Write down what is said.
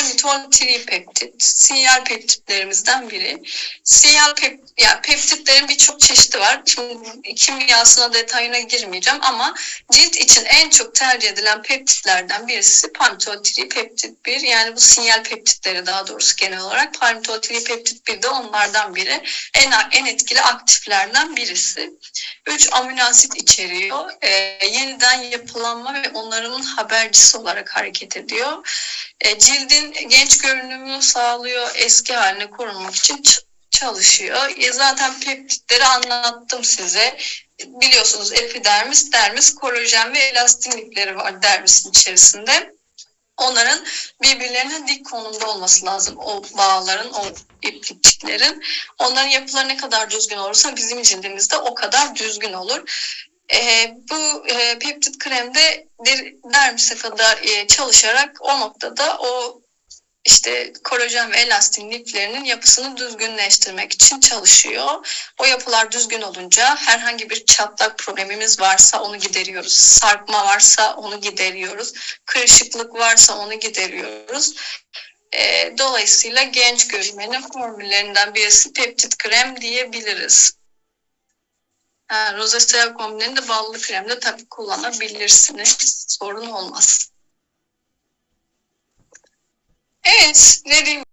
palmitol tripeptit sinyal peptitlerimizden biri. Sinyal pep, yani peptitlerin birçok çeşidi var. Şimdi kimyasına detayına girmeyeceğim ama cilt için en çok tercih edilen peptitlerden birisi palmitol tripeptit 1. Yani bu sinyal peptitleri daha doğrusu genel olarak palmitol tripeptit 1 de onlardan biri. En, en etkili aktiflerden birisi. 3 amino asit içeriyor. Ee, yeniden yapılanma ve onarımın habercisi olarak hareket ediyor. Ee, cildin genç görünümünü sağlıyor, eski haline korunmak için çalışıyor. E, zaten peptitleri anlattım size. Biliyorsunuz epidermis, dermis, kolajen ve elastin ipleri var dermisin içerisinde. Onların birbirlerine dik konumda olması lazım. O bağların, o iplikçiklerin. Onların yapıları ne kadar düzgün olursa bizim cildimizde o kadar düzgün olur. E, bu e, peptit kremde der, dermise kadar e, çalışarak o noktada o işte kolajen ve elastin liflerinin yapısını düzgünleştirmek için çalışıyor. O yapılar düzgün olunca herhangi bir çatlak problemimiz varsa onu gideriyoruz. Sarkma varsa onu gideriyoruz. Kırışıklık varsa onu gideriyoruz. E, dolayısıyla genç görünmenin formüllerinden birisi peptit krem diyebiliriz. Ha, Rosacea kombinini de ballı kremde tabii kullanabilirsiniz. Sorun olmaz. Evet, dediğim